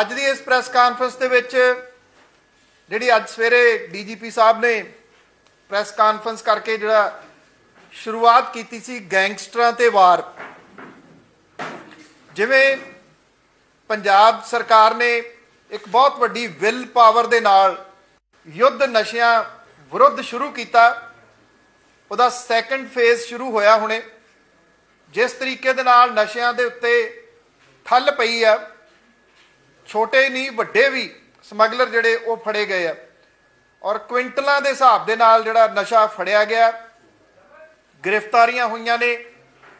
ਅੱਜ ਦੀ ਇਸ press conference ਦੇ ਵਿੱਚ ਜਿਹੜੀ ਅੱਜ ਸਵੇਰੇ ਡੀਜੀਪੀ ਸਾਹਿਬ ਨੇ ਪ੍ਰੈਸ ਕਾਨਫਰੰਸ ਕਰਕੇ ਜਿਹੜਾ ਸ਼ੁਰੂਆਤ ਕੀਤੀ ਸੀ ਗੈਂਗਸਟਰਾਂ ਤੇ ਵਾਰ, ਜਿਵੇਂ ਪੰਜਾਬ ਸਰਕਾਰ ਨੇ ਇੱਕ ਬਹੁਤ ਵੱਡੀ ਵਿਲ ਪਾਵਰ ਦੇ ਨਾਲ ਯੁੱਧ ਨਸ਼ਿਆਂ ਵਿਰੁੱਧ ਸ਼ੁਰੂ ਕੀਤਾ। ਉਹਦਾ ਸੈਕੰਡ ਫੇਜ਼ ਸ਼ੁਰੂ ਹੋਇਆ ਹੁਣੇ, ਜਿਸ ਤਰੀਕੇ ਦੇ ਨਾਲ ਨਸ਼ਿਆਂ ਦੇ ਉੱਤੇ ਠੱਲ ਪਈ ਆ। ਛੋਟੇ ਨਹੀਂ, ਵੱਡੇ ਵੀ ਸਮਗਲਰ ਜਿਹੜੇ ਉਹ ਫੜੇ ਗਏ ਆ। ਔਰ ਕੁਇੰਟਲਾਂ ਦੇ ਹਿਸਾਬ ਦੇ ਨਾਲ ਜਿਹੜਾ ਨਸ਼ਾ ਫੜਿਆ ਗਿਆ, ਗ੍ਰਿਫਤਾਰੀਆਂ ਹੋਈਆਂ ਨੇ।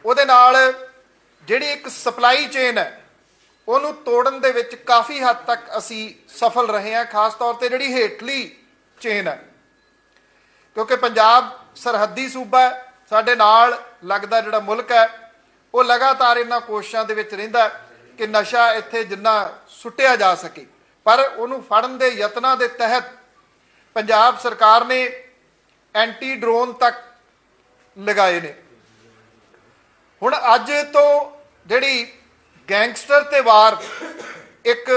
ਉਹਦੇ ਨਾਲ ਜਿਹੜੀ ਇੱਕ ਸਪਲਾਈ ਚੇਨ ਹੈ, ਉਹਨੂੰ ਤੋੜਨ ਦੇ ਵਿੱਚ ਕਾਫੀ ਹੱਦ ਤੱਕ ਅਸੀਂ ਸਫਲ ਰਹੇ ਹਾਂ, ਖਾਸ ਤੌਰ ਤੇ ਜਿਹੜੀ ਹੇਠਲੀ ਚੇਨ ਹੈ। ਕਿਉਂਕਿ ਪੰਜਾਬ ਸਰਹੱਦੀ ਸੂਬਾ ਹੈ, ਸਾਡੇ ਨਾਲ ਲੱਗਦਾ ਜਿਹੜਾ ਮੁਲਕ ਹੈ, ਉਹ ਲਗਾਤਾਰ ਇਹਨਾਂ ਕੋਸ਼ਿਸ਼ਾਂ ਦੇ ਵਿੱਚ ਰਹਿੰਦਾ ਹੈ। ਕਿ ਨਸ਼ਾ ਇੱਥੇ ਜਿੰਨਾ ਸੁੱਟਿਆ ਜਾ ਸਕੇ, ਪਰ ਉਹਨੂੰ ਫੜਨ ਦੇ ਯਤਨਾਂ ਦੇ ਤਹਿਤ ਪੰਜਾਬ ਸਰਕਾਰ ਨੇ ਐਂਟੀ ਡਰੋਨ ਤੱਕ ਲਗਾਏ ਨੇ। ਹੁਣ ਅੱਜ ਤੋਂ ਜਿਹੜੀ ਗੈਂਗਸਟਰ ਤੇ ਵਾਰ ਇੱਕ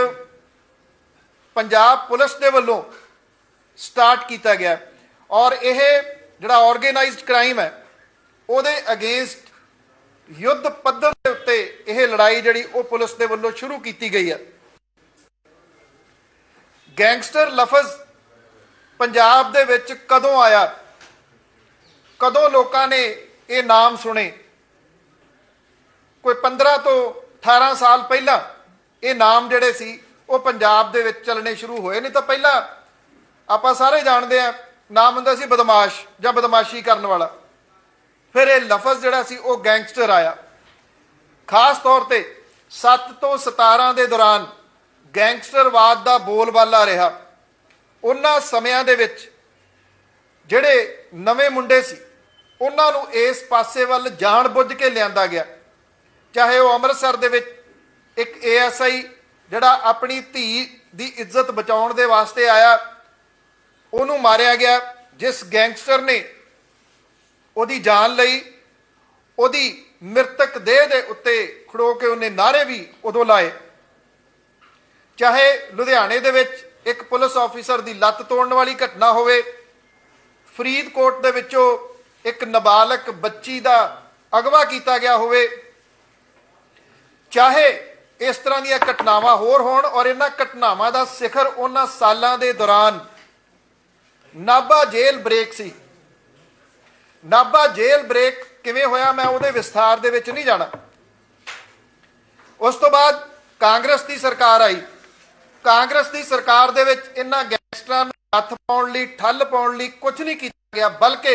ਪੰਜਾਬ ਪੁਲਿਸ ਦੇ ਵੱਲੋਂ ਸਟਾਰਟ ਕੀਤਾ ਗਿਆ ਔਰ ਇਹ ਜਿਹੜਾ ਆਰਗੇਨਾਈਜ਼ਡ ਕ੍ਰਾਈਮ ਹੈ, ਉਹਦੇ ਅਗੇਂਸਟ ਯੁੱਧ ਪੱਧਰ ਦੇ ਲੜਾਈ ਜਿਹੜੀ ਉਹ ਪੁਲਿਸ ਦੇ ਵੱਲੋਂ ਸ਼ੁਰੂ ਕੀਤੀ ਗਈ ਹੈ ਗੈਂਗਸਟਰ ਲਫ਼ਜ਼ ਪੰਜਾਬ ਦੇ ਵਿੱਚ ਕਦੋਂ ਆਇਆ? ਕਦੋਂ ਲੋਕਾਂ ਨੇ ਇਹ ਨਾਮ ਸੁਣੇ? ਕੋਈ 15 ਤੋਂ 18 ਸਾਲ ਪਹਿਲਾਂ ਇਹ ਨਾਮ ਜਿਹੜੇ ਸੀ, ਉਹ ਪੰਜਾਬ ਦੇ ਵਿੱਚ ਚੱਲਣੇ ਸ਼ੁਰੂ ਹੋਏ ਨਹੀਂ ਤਾਂ ਪਹਿਲਾਂ ਆਪਾਂ ਸਾਰੇ ਜਾਣਦੇ ਆ, ਨਾਮ ਹੁੰਦਾ ਸੀ ਬਦਮਾਸ਼ ਜਾਂ ਬਦਮਾਸ਼ੀ ਕਰਨ ਵਾਲਾ। ਫਿਰ ਇਹ ਲਫ਼ਜ਼ ਜਿਹੜਾ ਸੀ, ਉਹ ਗੈਂਗਸਟਰ ਆਇਆ। ਖਾਸ ਤੌਰ ਤੇ 7 ਤੋਂ 17 ਦੇ ਦੌਰਾਨ ਗੈਂਗਸਟਰਵਾਦ ਦਾ ਬੋਲਬਾਲਾ ਰਿਹਾ। ਉਹਨਾਂ ਸਮਿਆਂ ਦੇ ਵਿੱਚ ਜਿਹੜੇ ਨਵੇਂ ਮੁੰਡੇ ਸੀ, ਉਹਨਾਂ ਨੂੰ ਇਸ ਪਾਸੇ ਵੱਲ ਜਾਣ ਬੁੱਝ ਕੇ ਲਿਆਂਦਾ ਗਿਆ। ਚਾਹੇ ਉਹ ਅੰਮ੍ਰਿਤਸਰ ਦੇ ਵਿੱਚ ਇੱਕ ਏਐਸਆਈ ਜਿਹੜਾ ਆਪਣੀ ਧੀ ਦੀ ਇੱਜ਼ਤ ਬਚਾਉਣ ਦੇ ਵਾਸਤੇ ਆਇਆ, ਉਹਨੂੰ ਮਾਰਿਆ ਗਿਆ, ਜਿਸ ਗੈਂਗਸਟਰ ਨੇ ਉਹਦੀ ਜਾਨ ਲਈ, ਉਹਦੀ ਮ੍ਰਿਤਕ ਦੇਹ ਦੇ ਉੱਤੇ ਖੜੋ ਕੇ ਉਹਨੇ ਨਾਰੇ ਵੀ ਉਦੋਂ ਲਾਏ। ਚਾਹੇ ਲੁਧਿਆਣੇ ਦੇ ਵਿੱਚ ਇੱਕ ਪੁਲਿਸ ਆਫੀਸਰ ਦੀ ਲੱਤ ਤੋੜਨ ਵਾਲੀ ਘਟਨਾ ਹੋਵੇ, ਫਰੀਦਕੋਟ ਦੇ ਵਿੱਚੋਂ ਇੱਕ ਨਾਬਾਲਗ ਬੱਚੀ ਦਾ ਅਗਵਾ ਕੀਤਾ ਗਿਆ ਹੋਵੇ, ਚਾਹੇ ਇਸ ਤਰ੍ਹਾਂ ਦੀਆਂ ਘਟਨਾਵਾਂ ਹੋਰ ਹੋਣ ਔਰ ਇਹਨਾਂ ਘਟਨਾਵਾਂ ਦਾ ਸਿਖਰ ਉਹਨਾਂ ਸਾਲਾਂ ਦੇ ਦੌਰਾਨ ਨਾਭਾ ਜੇਲ੍ਹ ਬ੍ਰੇਕ ਸੀ। ਨਾਭਾ ਜੇਲ੍ਹ ਬ੍ਰੇਕ ਕਿਵੇਂ ਹੋਇਆ ਮੈਂ ਉਹਦੇ ਵਿਸਥਾਰ ਦੇ ਵਿੱਚ ਨਹੀਂ ਜਾਣਾ। ਉਸ ਤੋਂ ਬਾਅਦ ਕਾਂਗਰਸ ਦੀ ਸਰਕਾਰ ਆਈ। ਕਾਂਗਰਸ ਦੀ ਸਰਕਾਰ ਦੇ ਵਿੱਚ ਇਹਨਾਂ ਗੈਂਗਸਟਰਾਂ ਨੂੰ ਹੱਥ ਪਾਉਣ ਲਈ, ਠੱਲ ਪਾਉਣ ਲਈ ਕੁਝ ਨਹੀਂ ਕੀਤਾ ਗਿਆ, ਬਲਕਿ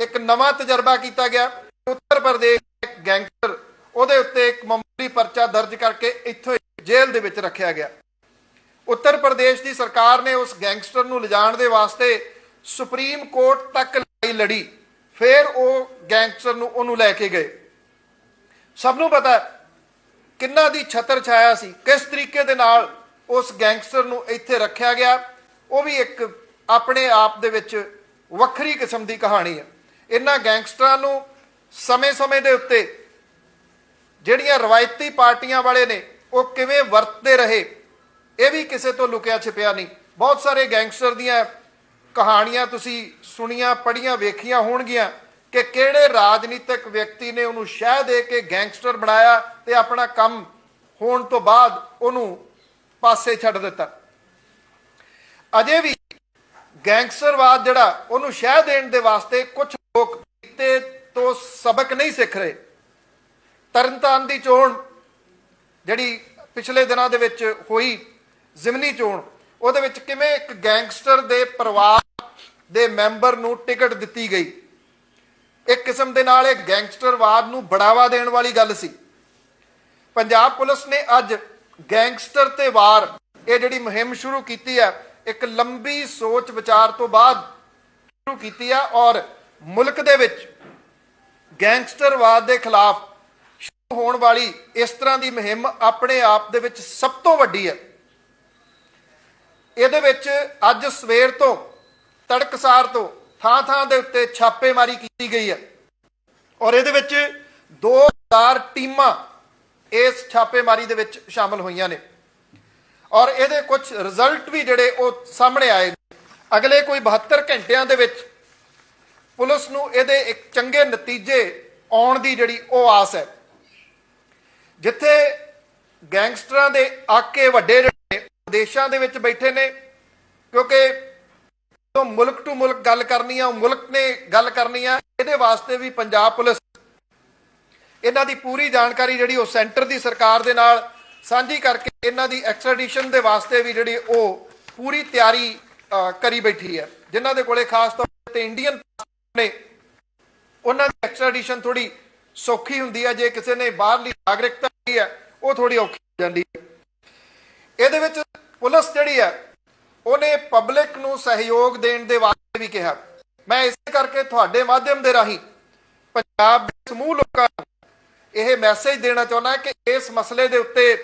ਇੱਕ ਨਵਾਂ ਤਜਰਬਾ ਕੀਤਾ ਗਿਆ। ਉੱਤਰ ਪ੍ਰਦੇਸ਼ ਇੱਕ ਗੈਂਗਸਟਰ, ਉਹਦੇ ਉੱਤੇ ਇੱਕ ਮਾਮੂਲੀ ਪਰਚਾ ਦਰਜ ਕਰਕੇ ਇੱਥੋਂ ਹੀ ਜੇਲ੍ਹ ਦੇ ਵਿੱਚ ਰੱਖਿਆ ਗਿਆ। ਉੱਤਰ ਪ੍ਰਦੇਸ਼ ਦੀ ਸਰਕਾਰ ਨੇ ਉਸ ਗੈਂਗਸਟਰ ਨੂੰ ਲਿਜਾਣ ਦੇ ਵਾਸਤੇ ਸੁਪਰੀਮ ਕੋਰਟ ਤੱਕ ਲੜਾਈ ਲੜੀ। ਫਿਰ ਉਹ ਗੈਂਗਸਟਰ ਨੂੰ ਉਹਨੂੰ ਲੈ ਕੇ ਗਏ। ਸਭ ਨੂੰ ਪਤਾ ਕਿੰਨਾ ਦੀ ਛਤਰ ਛਾਇਆ ਸੀ, ਕਿਸ ਤਰੀਕੇ ਦੇ ਨਾਲ ਉਸ ਗੈਂਗਸਟਰ ਨੂੰ ਇੱਥੇ ਰੱਖਿਆ ਗਿਆ, ਉਹ ਵੀ ਇੱਕ ਆਪਣੇ ਆਪ ਦੇ ਵਿੱਚ ਵੱਖਰੀ ਕਿਸਮ ਦੀ ਕਹਾਣੀ ਹੈ। ਇਹਨਾਂ ਗੈਂਗਸਟਰਾਂ ਨੂੰ ਸਮੇਂ-ਸਮੇਂ ਦੇ ਉੱਤੇ ਜਿਹੜੀਆਂ ਰਵਾਇਤੀ ਪਾਰਟੀਆਂ ਵਾਲੇ ਨੇ, ਉਹ ਕਿਵੇਂ ਵਰਤਦੇ ਰਹੇ, ਇਹ ਵੀ ਕਿਸੇ ਤੋਂ ਲੁਕਿਆ ਛਿਪਿਆ ਨਹੀਂ। ਬਹੁਤ ਸਾਰੇ ਗੈਂਗਸਟਰ ਦੀਆਂ ਕਹਾਣੀਆਂ ਤੁਸੀਂ ਸੁਣੀਆਂ, ਪੜ੍ਹੀਆਂ, ਵੇਖੀਆਂ ਹੋਣਗੀਆਂ ਕਿ ਕਿਹੜੇ ਰਾਜਨੀਤਿਕ ਵਿਅਕਤੀ ਨੇ ਉਹਨੂੰ ਸ਼ਹਿ ਦੇ ਕੇ ਗੈਂਗਸਟਰ ਬਣਾਇਆ ਤੇ ਆਪਣਾ ਕੰਮ ਹੋਣ ਤੋਂ ਬਾਅਦ ਉਹਨੂੰ ਪਾਸੇ ਛੱਡ ਦਿੱਤਾ। ਅਜੇ ਵੀ ਗੈਂਗਸਟਰਵਾਦ ਜਿਹੜਾ ਉਹਨੂੰ ਸ਼ਹਿ ਦੇਣ ਦੇ ਵਾਸਤੇ ਕੁਝ ਲੋਕ ਬੀਤੇ ਤੋਂ ਸਬਕ ਨਹੀਂ ਸਿੱਖ ਰਹੇ। ਤਰਨਤਾਰਨ ਦੀ ਚੋਣ ਜਿਹੜੀ ਪਿਛਲੇ ਦਿਨਾਂ ਦੇ ਵਿੱਚ ਹੋਈ, ਜ਼ਿਮਨੀ ਚੋਣ, ਉਹਦੇ ਵਿੱਚ ਕਿਵੇਂ ਇੱਕ ਗੈਂਗਸਟਰ ਦੇ ਪਰਿਵਾਰ ਦੇ ਮੈਂਬਰ ਨੂੰ ਟਿਕਟ ਦਿੱਤੀ ਗਈ। ਇੱਕ ਕਿਸਮ ਦੇ ਨਾਲ ਇਹ ਗੈਂਗਸਟਰਵਾਦ ਨੂੰ ਬੜਾਵਾ ਦੇਣ ਵਾਲੀ ਗੱਲ ਸੀ। ਪੰਜਾਬ ਪੁਲਿਸ ਨੇ ਅੱਜ ਗੈਂਗਸਟਰ ਤੇ ਵਾਰ ਇਹ ਜਿਹੜੀ ਮੁਹਿੰਮ ਸ਼ੁਰੂ ਕੀਤੀ ਹੈ, ਇੱਕ ਲੰਬੀ ਸੋਚ ਵਿਚਾਰ ਤੋਂ ਬਾਅਦ ਸ਼ੁਰੂ ਕੀਤੀ ਹੈ ਔਰ ਮੁਲਕ ਦੇ ਵਿੱਚ ਗੈਂਗਸਟਰਵਾਦ ਦੇ ਖਿਲਾਫ ਸ਼ੁਰੂ ਹੋਣ ਵਾਲੀ ਇਸ ਤਰ੍ਹਾਂ ਦੀ ਮੁਹਿੰਮ ਆਪਣੇ ਆਪ ਦੇ ਵਿੱਚ ਸਭ ਤੋਂ ਵੱਡੀ ਹੈ। ਇਹਦੇ ਵਿੱਚ ਅੱਜ ਸਵੇਰ ਤੋਂ ਤੜਕਸਾਰ ਤੋਂ ਥਾਂ ਥਾਂ ਦੇ ਉੱਤੇ ਛਾਪੇਮਾਰੀ ਕੀਤੀ ਗਈ ਹੈ। ਔਰ ਇਹਦੇ ਵਿੱਚ 2000 ਟੀਮਾਂ ਇਸ ਛਾਪੇਮਾਰੀ ਦੇ ਵਿੱਚ ਸ਼ਾਮਲ ਹੋਈਆਂ ਨੇ। ਔਰ ਇਹਦੇ ਕੁਝ ਰਿਜ਼ਲਟ ਵੀ ਜਿਹੜੇ ਉਹ ਸਾਹਮਣੇ ਆਏ ਅਗਲੇ ਕੋਈ 72 ਘੰਟਿਆਂ ਦੇ ਵਿੱਚ ਪੁਲਿਸ ਨੂੰ ਇਹਦੇ ਇੱਕ ਚੰਗੇ ਨਤੀਜੇ ਆਉਣ ਦੀ ਜਿਹੜੀ ਉਹ ਆਸ ਹੈ। ਜਿੱਥੇ ਗੈਂਗਸਟਰਾਂ ਦੇ ਆਕੇ ਵੱਡੇ ਜਿਹੜੇ ਦੇਸ਼ਾਂ ਦੇ ਵਿੱਚ ਬੈਠੇ ਨੇ, ਕਿਉਂਕਿ ਤੋਂ ਮੁਲਕ ਟੂ ਮੁਲਕ ਗੱਲ ਕਰਨੀ ਆ, ਉਹ ਮੁਲਕ ਨੇ ਗੱਲ ਕਰਨੀ ਆ, ਇਹਦੇ ਵਾਸਤੇ ਵੀ ਪੰਜਾਬ ਪੁਲਿਸ ਇਹਨਾਂ ਦੀ ਪੂਰੀ ਜਾਣਕਾਰੀ ਜਿਹੜੀ ਉਹ ਸੈਂਟਰ ਦੀ ਸਰਕਾਰ ਦੇ ਨਾਲ ਸਾਂਝੀ ਕਰਕੇ ਇਹਨਾਂ ਦੀ ਐਕਸਟ੍ਰੈਡੀਸ਼ਨ ਦੇ ਵਾਸਤੇ ਵੀ ਜਿਹੜੀ ਉਹ ਪੂਰੀ ਤਿਆਰੀ ਕਰੀ ਬੈਠੀ ਹੈ। ਜਿਨ੍ਹਾਂ ਦੇ ਕੋਲੇ ਖਾਸ ਤੌਰ ਤੇ ਇੰਡੀਅਨ ਨੇ, ਉਹਨਾਂ ਦੀ ਐਕਸਟ੍ਰੈਡੀਸ਼ਨ ਥੋੜੀ ਸੌਖੀ ਹੁੰਦੀ ਹੈ, ਜੇ ਕਿਸੇ ਨੇ ਬਾਹਰਲੀ ਨਾਗਰਿਕਤਾ ਲਈ ਹੈ, ਉਹ ਥੋੜੀ ਔਖੀ ਹੋ ਜਾਂਦੀ ਹੈ। ਇਹਦੇ ਵਿੱਚ ਪੁਲਿਸ ਜਿਹੜੀ ਹੈ ਉਹਨੇ ਪਬਲਿਕ ਨੂੰ ਸਹਿਯੋਗ ਦੇਣ ਦੇ ਵਾਸਤੇ ਵੀ ਕਿਹਾ। ਮੈਂ ਇਸੇ ਕਰਕੇ ਤੁਹਾਡੇ ਮਾਧਿਅਮ ਦੇ ਰਾਹੀਂ ਪੰਜਾਬ ਦੇ ਸਮੂਹ ਲੋਕਾਂ ਨੂੰ ਇਹ ਮੈਸੇਜ ਦੇਣਾ ਚਾਹੁੰਦਾ ਕਿ ਇਸ ਮਸਲੇ ਦੇ ਉੱਤੇ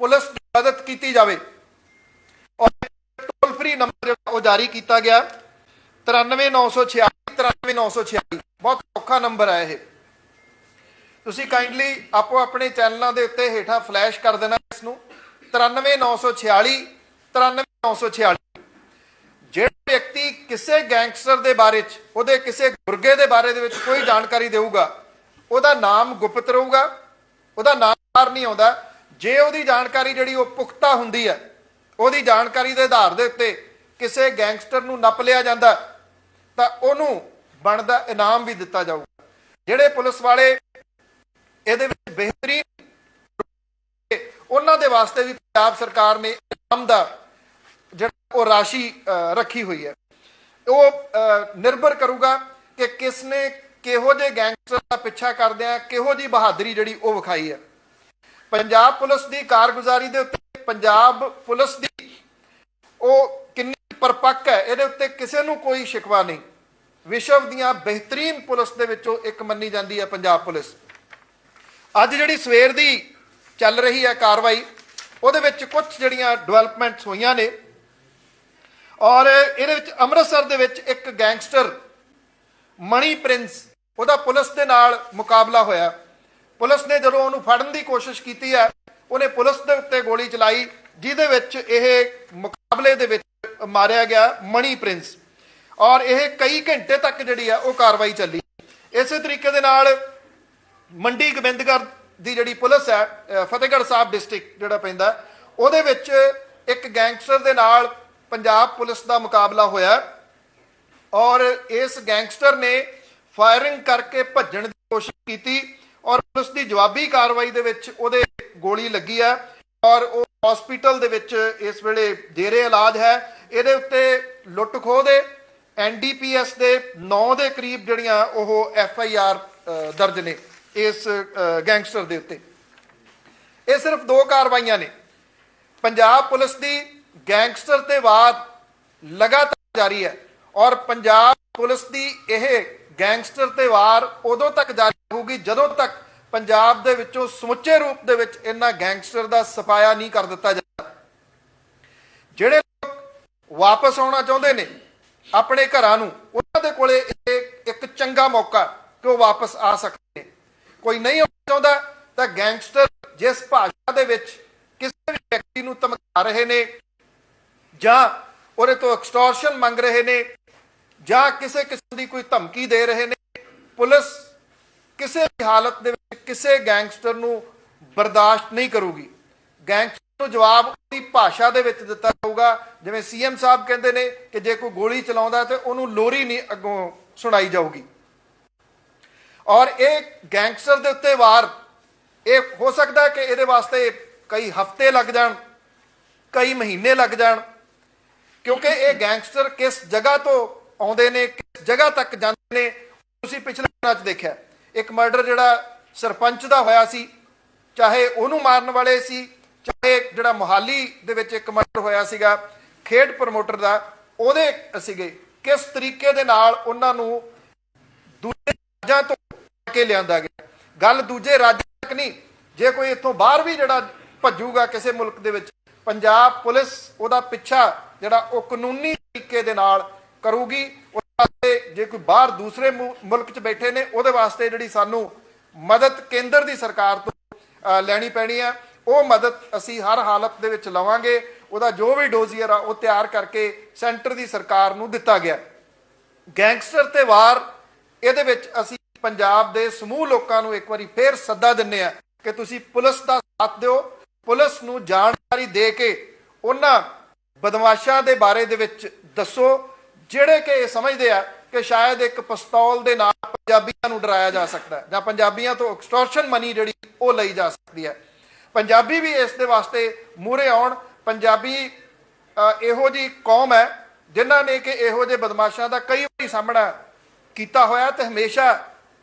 ਪੁਲਿਸ ਦੀ ਮਦਦ ਕੀਤੀ ਜਾਵੇ। ਔਰ ਟੋਲ ਫ੍ਰੀ ਨੰਬਰ ਜਿਹੜਾ ਉਹ ਜਾਰੀ ਕੀਤਾ ਗਿਆ 93946 93946 ਬਹੁਤ ਔਖਾ ਨੰਬਰ ਹੈ ਇਹ। ਤੁਸੀਂ ਕਾਈਂਡਲੀ ਆਪੋ ਆਪਣੇ ਚੈਨਲਾਂ ਦੇ ਉੱਤੇ ਹੇਠਾਂ ਫਲੈਸ਼ ਕਰ ਦੇਣਾ ਇਸ ਨੂੰ। 93946 93946 ਜਿਹੜਾ ਵਿਅਕਤੀ ਕਿਸੇ ਗੈਂਗਸਟਰ ਦੇ ਬਾਰੇ ਚ, ਉਹਦੇ ਕਿਸੇ ਗੁਰਗੇ ਦੇ ਬਾਰੇ ਦੇ ਵਿੱਚ ਕੋਈ ਜਾਣਕਾਰੀ ਦੇਊਗਾ, ਉਹਦਾ ਨਾਮ ਗੁਪਤ ਰਹੂਗਾ, ਉਹਦਾ ਨਾਮ ਬਾਹਰ ਨਹੀਂ ਆਉਂਦਾ। ਜੇ ਉਹਦੀ ਜਾਣਕਾਰੀ ਜਿਹੜੀ ਉਹ ਪੁਖਤਾ ਹੁੰਦੀ ਹੈ, ਉਹਦੀ ਜਾਣਕਾਰੀ ਦੇ ਆਧਾਰ ਦੇ ਉੱਤੇ ਕਿਸੇ ਗੈਂਗਸਟਰ ਨੂੰ ਨੱਪ ਲਿਆ ਜਾਂਦਾ, ਤਾਂ ਉਹਨੂੰ ਬਣਦਾ ਇਨਾਮ ਵੀ ਦਿੱਤਾ ਜਾਊਗਾ। ਜਿਹੜੇ ਪੁਲਿਸ ਵਾਲੇ ਇਹਦੇ ਵਿੱਚ ਬਿਹਤਰੀਨ ਉਹਨਾਂ ਦੇ ਵਾਸਤੇ ਵੀ ਪੰਜਾਬ ਸਰਕਾਰ ਨੇ ਇਨਾਮ ਦਾ ਉਹ ਰਾਸ਼ੀ ਰੱਖੀ ਹੋਈ ਹੈ। ਉਹ ਨਿਰਭਰ ਕਰੂਗਾ ਕਿ ਕਿਸ ਨੇ ਕਿਹੋ ਜਿਹੇ ਗੈਂਗਸਟਰ ਦਾ ਪਿੱਛਾ ਕਰਦਿਆਂ ਕਿਹੋ ਜੀ ਬਹਾਦਰੀ ਜਿਹੜੀ ਉਹ ਵਿਖਾਈ ਹੈ। ਪੰਜਾਬ ਪੁਲਿਸ ਦੀ ਕਾਰਗੁਜ਼ਾਰੀ ਦੇ ਉੱਤੇ ਪੰਜਾਬ ਪੁਲਿਸ ਦੀ ਉਹ ਕਿੰਨੀ ਪਰਪੱਕ ਹੈ, ਇਹਦੇ ਉੱਤੇ ਕਿਸੇ ਨੂੰ ਕੋਈ ਸ਼ਿਕਵਾ ਨਹੀਂ। ਵਿਸ਼ਵ ਦੀਆਂ ਬਿਹਤਰੀਨ ਪੁਲਿਸ ਦੇ ਵਿੱਚੋਂ ਇੱਕ ਮੰਨੀ ਜਾਂਦੀ ਹੈ ਪੰਜਾਬ ਪੁਲਿਸ। ਅੱਜ ਜਿਹੜੀ ਸਵੇਰ ਦੀ ਚੱਲ ਰਹੀ ਹੈ ਕਾਰਵਾਈ, ਉਹਦੇ ਵਿੱਚ ਕੁਝ ਜਿਹੜੀਆਂ ਡਿਵੈਲਪਮੈਂਟਸ ਹੋਈਆਂ ਨੇ ਔਰ ਇਹਦੇ ਵਿੱਚ ਅੰਮ੍ਰਿਤਸਰ ਦੇ ਵਿੱਚ ਇੱਕ ਗੈਂਗਸਟਰ, ਮਣੀ ਪ੍ਰਿੰਸ, ਉਹਦਾ ਪੁਲਿਸ ਦੇ ਨਾਲ ਮੁਕਾਬਲਾ ਹੋਇਆ। ਪੁਲਿਸ ਨੇ ਜਦੋਂ ਉਹਨੂੰ ਫੜਨ ਦੀ ਕੋਸ਼ਿਸ਼ ਕੀਤੀ ਹੈ, ਉਹਨੇ ਪੁਲਿਸ ਦੇ ਉੱਤੇ ਗੋਲੀ ਚਲਾਈ, ਜਿਹਦੇ ਵਿੱਚ ਇਹ ਮੁਕਾਬਲੇ ਦੇ ਵਿੱਚ ਮਾਰਿਆ ਗਿਆ ਮਣੀ ਪ੍ਰਿੰਸ। ਔਰ ਇਹ ਕਈ ਘੰਟੇ ਤੱਕ ਜਿਹੜੀ ਆ, ਉਹ ਕਾਰਵਾਈ ਚੱਲੀ। ਇਸੇ ਤਰੀਕੇ ਦੇ ਨਾਲ ਮੰਡੀ ਗੋਬਿੰਦਗੜ੍ਹ ਦੀ ਜਿਹੜੀ ਪੁਲਿਸ ਹੈ ਫਤਿਹਗੜ੍ਹ ਸਾਹਿਬ ਡਿਸਟ੍ਰਿਕਟ ਜਿਹੜਾ ਪੈਂਦਾ, ਉਹਦੇ ਵਿੱਚ ਇੱਕ ਗੈਂਗਸਟਰ ਦੇ ਨਾਲ ਪੰਜਾਬ ਪੁਲਿਸ ਦਾ ਮੁਕਾਬਲਾ ਹੋਇਆ ਔਰ ਇਸ ਗੈਂਗਸਟਰ ਨੇ ਫਾਇਰਿੰਗ ਕਰਕੇ ਭੱਜਣ ਦੀ ਕੋਸ਼ਿਸ਼ ਕੀਤੀ ਔਰ ਪੁਲਿਸ ਦੀ ਜਵਾਬੀ ਕਾਰਵਾਈ ਦੇ ਵਿੱਚ ਉਹਦੇ ਗੋਲੀ ਲੱਗੀ ਹੈ ਔਰ ਉਹ ਹਸਪੀਟਲ ਦੇ ਵਿੱਚ ਇਸ ਵੇਲੇ ਜੇਰੇ ਇਲਾਜ ਹੈ। ਇਹਦੇ ਉੱਤੇ ਲੁੱਟ ਖੋਹ ਦੇ ਐਨਡੀਪੀਐਸ ਦੇ 9 ਦੇ ਕਰੀਬ ਜਿਹੜੀਆਂ ਉਹ ਐਫ ਆਈ ਆਰ ਦਰਜ ਨੇ ਇਸ ਗੈਂਗਸਟਰ ਦੇ ਉੱਤੇ। ਇਹ ਸਿਰਫ ਦੋ ਕਾਰਵਾਈਆਂ ਨੇ। ਪੰਜਾਬ ਪੁਲਿਸ ਦੀ ਗੈਂਗਸਟਰ ਤੇ ਵਾਰ ਲਗਾਤਾਰ ਜਾਰੀ ਹੈ ਔਰ ਪੰਜਾਬ ਪੁਲਿਸ ਦੀ ਇਹ ਗੈਂਗਸਟਰ ਤੇ ਵਾਰ ਉਦੋਂ ਤੱਕ ਜਾਰੀ ਹੋਊਗੀ ਜਦੋਂ ਤੱਕ ਪੰਜਾਬ ਦੇ ਵਿੱਚੋਂ ਸਮੁੱਚੇ ਰੂਪ ਦੇ ਵਿੱਚ ਇਹਨਾਂ ਗੈਂਗਸਟਰ ਦਾ ਸਫਾਇਆ ਨਹੀਂ ਕਰ ਦਿੱਤਾ ਜਾਂਦਾ ਜਿਹੜੇ ਲੋਕ ਵਾਪਸ ਆਉਣਾ ਚਾਹੁੰਦੇ ਨੇ ਆਪਣੇ ਘਰਾਂ ਨੂੰ, ਉਹਨਾਂ ਦੇ ਕੋਲੇ ਇਹ ਇੱਕ ਚੰਗਾ ਮੌਕਾ ਕਿ ਉਹ ਵਾਪਸ ਆ ਸਕਦੇ ਨੇ। ਕੋਈ ਨਹੀਂ ਆਉਣਾ ਚਾਹੁੰਦਾ ਤਾਂ ਗੈਂਗਸਟਰ ਜਿਸ ਭਾਸ਼ਾ ਦੇ ਵਿੱਚ ਕਿਸੇ ਵੀ ਵਿਅਕਤੀ ਨੂੰ ਧਮਕਾ ਰਹੇ ਨੇ ਜਾਂ ਉਹਦੇ ਤੋਂ ਐਕਸਟੋਰਸ਼ਨ ਮੰਗ ਰਹੇ ਨੇ, ਜਾਂ ਕਿਸੇ ਕਿਸਮ ਦੀ ਕੋਈ ਧਮਕੀ ਦੇ ਰਹੇ ਨੇ, ਪੁਲਿਸ ਕਿਸੇ ਵੀ ਹਾਲਤ ਦੇ ਵਿੱਚ ਕਿਸੇ ਗੈਂਗਸਟਰ ਨੂੰ ਬਰਦਾਸ਼ਤ ਨਹੀਂ ਕਰੂਗੀ। ਗੈਂਗਸਟਰ ਨੂੰ ਜਵਾਬ ਉਹਦੀ ਭਾਸ਼ਾ ਦੇ ਵਿੱਚ ਦਿੱਤਾ ਜਾਊਗਾ। ਜਿਵੇਂ ਸੀਐਮ ਸਾਹਿਬ ਕਹਿੰਦੇ ਨੇ ਕਿ ਜੇ ਕੋਈ ਗੋਲੀ ਚਲਾਉਂਦਾ ਤੇ ਉਹਨੂੰ ਲੋਰੀ ਨਹੀਂ ਅੱਗੋਂ ਸੁਣਾਈ ਜਾਊਗੀ। ਔਰ ਇਹ ਗੈਂਗਸਟਰ ਦੇ ਉੱਤੇ ਵਾਰ, ਇਹ ਹੋ ਸਕਦਾ ਕਿ ਇਹਦੇ ਵਾਸਤੇ ਕਈ ਹਫ਼ਤੇ ਲੱਗ ਜਾਣ, ਕਈ ਮਹੀਨੇ ਲੱਗ ਜਾਣ ਕਿਉਂਕਿ ਇਹ ਗੈਂਗਸਟਰ ਕਿਸ ਜਗ੍ਹਾ ਤੋਂ ਆਉਂਦੇ ਨੇ, ਕਿਸ ਜਗ੍ਹਾ ਤੱਕ ਜਾਂਦੇ ਨੇ, ਤੁਸੀਂ ਪਿਛਲੇ ਦਿਨਾਂ 'ਚ ਦੇਖਿਆ। ਇੱਕ ਮਰਡਰ ਜਿਹੜਾ ਸਰਪੰਚ ਦਾ ਹੋਇਆ ਸੀ, ਚਾਹੇ ਉਹਨੂੰ ਮਾਰਨ ਵਾਲੇ ਸੀ, ਚਾਹੇ ਜਿਹੜਾ ਮੁਹਾਲੀ ਦੇ ਵਿੱਚ ਇੱਕ ਮਰਡਰ ਹੋਇਆ ਸੀਗਾ, ਖੇਡ ਪ੍ਰਮੋਟਰ ਦਾ, ਉਹਦੇ ਸੀਗੇ। ਕਿਸ ਤਰੀਕੇ ਦੇ ਨਾਲ ਉਹਨਾਂ ਨੂੰ ਦੂਜੇ ਰਾਜਾਂ ਤੋਂ ਕੇ ਲਿਆਂਦਾ ਗਿਆ। ਗੱਲ ਦੂਜੇ ਰਾਜਾਂ ਤੱਕ ਨਹੀਂ, ਜੇ ਕੋਈ ਇੱਥੋਂ ਬਾਹਰ ਵੀ ਜਿਹੜਾ ਭੱਜੂਗਾ ਕਿਸੇ ਮੁਲਕ ਦੇ ਵਿੱਚ ਪੰਜਾਬ ਪੁਲਿਸ ਉਹਦਾ ਪਿੱਛਾ ਜਿਹੜਾ ਉਹ ਕਾਨੂੰਨੀ ਤਰੀਕੇ ਦੇ ਨਾਲ ਕਰੂਗੀ, ਉਹਦੇ ਵਾਸਤੇ ਜੇ ਕੋਈ ਬਾਹਰ ਦੂਸਰੇ ਮੁਲਕ 'ਚ ਬੈਠੇ ਨੇ, ਉਹਦੇ ਵਾਸਤੇ ਜਿਹੜੀ ਸਾਨੂੰ ਮਦਦ ਕੇਂਦਰ ਦੀ ਸਰਕਾਰ ਤੋਂ ਲੈਣੀ ਪੈਣੀ ਹੈ ਉਹ ਮਦਦ ਅਸੀਂ ਹਰ ਹਾਲਤ ਦੇ ਵਿੱਚ ਲਵਾਂਗੇ। ਉਹਦਾ ਜੋ ਵੀ ਡੋਜ਼ੀਅਰ ਆ, ਉਹ ਤਿਆਰ ਕਰਕੇ ਸੈਂਟਰ ਦੀ ਸਰਕਾਰ ਨੂੰ ਦਿੱਤਾ ਗਿਆ। ਗੈਂਗਸਟਰ ਤੇ ਵਾਰ, ਇਹਦੇ ਵਿੱਚ ਅਸੀਂ ਪੰਜਾਬ ਦੇ ਸਮੂਹ ਲੋਕਾਂ ਨੂੰ ਇੱਕ ਵਾਰੀ ਫੇਰ ਸੱਦਾ ਦਿੰਨੇ ਆ ਕਿ ਤੁਸੀਂ ਪੁਲਿਸ ਦਾ ਸਾਥ ਦਿਓ। ਪੁਲਿਸ ਨੂੰ ਜਾਣਕਾਰੀ ਦੇ ਕੇ ਉਹਨਾਂ ਬਦਮਾਸ਼ਾਂ ਦੇ ਬਾਰੇ ਦੇ ਵਿੱਚ ਦੱਸੋ, ਜਿਹੜੇ ਕਿ ਇਹ ਸਮਝਦੇ ਆ ਕਿ ਸ਼ਾਇਦ ਇੱਕ ਪਿਸਤੌਲ ਦੇ ਨਾਲ ਪੰਜਾਬੀਆਂ ਨੂੰ ਡਰਾਇਆ ਜਾ ਸਕਦਾ ਹੈ ਜਾਂ ਪੰਜਾਬੀਆਂ ਤੋਂ ਐਕਸਟੋਰਸ਼ਨ ਮਨੀ ਜਿਹੜੀ ਉਹ ਲਈ ਜਾ ਸਕਦੀ ਹੈ। ਪੰਜਾਬੀ ਵੀ ਇਸ ਦੇ ਵਾਸਤੇ ਮੂਹਰੇ ਆਉਣ। ਪੰਜਾਬੀ ਇਹੋ ਜੀ ਕੌਮ ਹੈ ਜਿਨ੍ਹਾਂ ਨੇ ਕਿ ਇਹੋ ਜਿਹੇ ਬਦਮਾਸ਼ਾਂ ਦਾ ਕਈ ਵਾਰੀ ਸਾਹਮਣਾ ਕੀਤਾ ਹੋਇਆ ਤੇ ਹਮੇਸ਼ਾ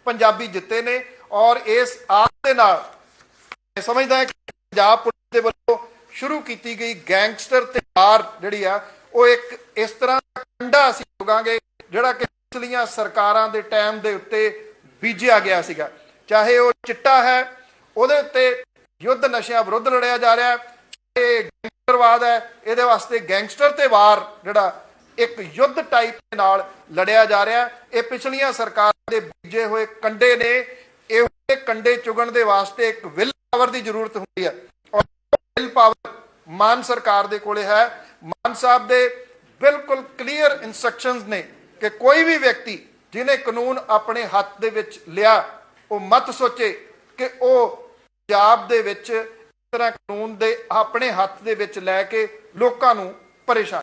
ਪੰਜਾਬੀ ਜਿੱਤੇ ਨੇ ਔਰ ਇਸ ਆਸ ਦੇ ਨਾਲ ਸਮਝਦਾ ਹਾਂ ਕਿ ਪੰਜਾਬ ਪੁਲਿਸ ਦੇ ਵੱਲੋਂ ਸ਼ੁਰੂ ਕੀਤੀ ਗਈ ਗੈਂਗਸਟਰ ਤੇ ਵਾਰ ਜਿਹੜੀ ਆ, ਉਹ ਇੱਕ ਇਸ ਤਰ੍ਹਾਂ ਦਾ ਕੰਡਾ ਅਸੀਂ ਚੁਗਾਂਗੇ ਜਿਹੜਾ ਕਿ ਪਿਛਲੀਆਂ ਸਰਕਾਰਾਂ ਦੇ ਟਾਈਮ ਦੇ ਉੱਤੇ ਬੀਜਿਆ ਗਿਆ ਸੀਗਾ। ਚਾਹੇ ਉਹ ਚਿੱਟਾ ਹੈ, ਉਹਦੇ ਉੱਤੇ ਯੁੱਧ ਨਸ਼ਿਆਂ ਵਿਰੁੱਧ ਲੜਿਆ ਜਾ ਰਿਹਾ ਹੈ ਇਹ ਗੈਂਗਸਟਰਵਾਦ ਹੈ, ਇਹਦੇ ਵਾਸਤੇ ਗੈਂਗਸਟਰ ਤੇ ਵਾਰ ਜਿਹੜਾ ਇੱਕ ਯੁੱਧ ਟਾਈਪ ਦੇ ਨਾਲ ਲੜਿਆ ਜਾ ਰਿਹਾ ਇਹ ਪਿਛਲੀਆਂ ਸਰਕਾਰਾਂ ਦੇ ਬੀਜੇ ਹੋਏ ਕੰਡੇ ਨੇ, ਇਹੋ ਜਿਹੇ ਕੰਡੇ ਚੁਗਣ ਦੇ ਵਾਸਤੇ ਇੱਕ ਵਿਲ ਪਾਵਰ ਦੀ ਜ਼ਰੂਰਤ ਹੁੰਦੀ ਹੈ। ਵਿਲ ਪਾਵਰ ਮਾਨ ਸਰਕਾਰ ਦੇ ਕੋਲੇ ਹੈ। ਮਾਨ ਸਾਹਿਬ ਦੇ ਬਿਲਕੁਲ ਕਲੀਅਰ ਇਨਸਟਰਕਸ਼ਨਸ ਨੇ ਕਿ ਕੋਈ ਵੀ ਵਿਅਕਤੀ ਜਿਹਨੇ ਕਾਨੂੰਨ ਆਪਣੇ ਹੱਥ ਦੇ ਵਿੱਚ ਲਿਆ, ਉਹ ਮਤ ਸੋਚੇ ਕਿ ਉਹ ਪੰਜਾਬ ਦੇ ਵਿੱਚ ਇਸ ਤਰ੍ਹਾਂ ਕਾਨੂੰਨ ਦੇ ਆਪਣੇ ਹੱਥ ਦੇ ਵਿੱਚ ਲੈ ਕੇ ਲੋਕਾਂ ਨੂੰ ਪਰੇਸ਼ਾਨ